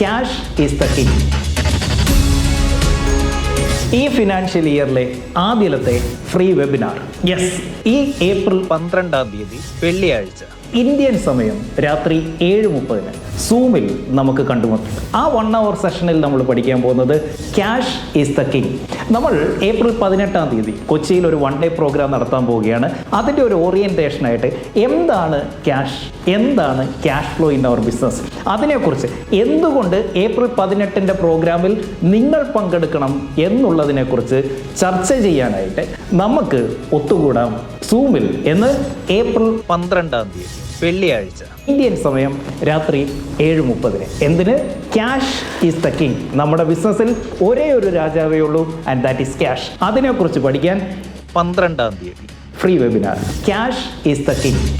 Cash is the king. ഈ financial ഇയറിലെ ആദ്യത്തെ ഫ്രീ വെബിനാർ. യെസ് ഈ ഏപ്രിൽ പന്ത്രണ്ടാം തീയതി വെള്ളിയാഴ്ച. ഇന്ത്യൻ സമയം രാത്രി ഏഴ് മുപ്പതിന്. സൂമിൽ നമുക്ക് കണ്ടുമുട്ടും. ആ വൺ അവർ സെഷനിൽ നമ്മൾ പഠിക്കാൻ പോകുന്നത് ക്യാഷ് ഈസ് ദ കിങ് നമ്മൾ ഏപ്രിൽ പതിനെട്ടാം തീയതി കൊച്ചിയിൽ ഒരു വൺ ഡേ പ്രോഗ്രാം നടത്താൻ പോവുകയാണ്. അതിന്റെ ഒരു ഓറിയന്റേഷനായിട്ട് എന്താണ് ക്യാഷ് എന്താണ് cash flow in our business അതിനെക്കുറിച്ച് എന്തുകൊണ്ട് ഏപ്രിൽ പതിനെട്ടിന്റെ പ്രോഗ്രാമിൽ നിങ്ങൾ പങ്കെടുക്കണം എന്നുള്ളതിനെക്കുറിച്ച് ചർച്ച ചെയ്യാനായിട്ട് നമുക്ക് ഒത്തുകൂടാം. സൂമിൽ എന്ന് ഏപ്രിൽ പന്ത്രണ്ടാം തീയതി. വെള്ളിയാഴ്ച. ഇന്ത്യൻ സമയം രാത്രി ഏഴ് മുപ്പതിന്. എന്തിന്? Cash is the king. നമ്മുടെ ബിസിനസ്സിൽ ഒരേ ഒരു രാജാവേ ഉള്ളൂ ആൻഡ് ദാറ്റ് ഈസ് ക്യാഷ് അതിനെക്കുറിച്ച് പഠിക്കാൻ പന്ത്രണ്ടാം തീയതി. Free webinar. Cash is the king.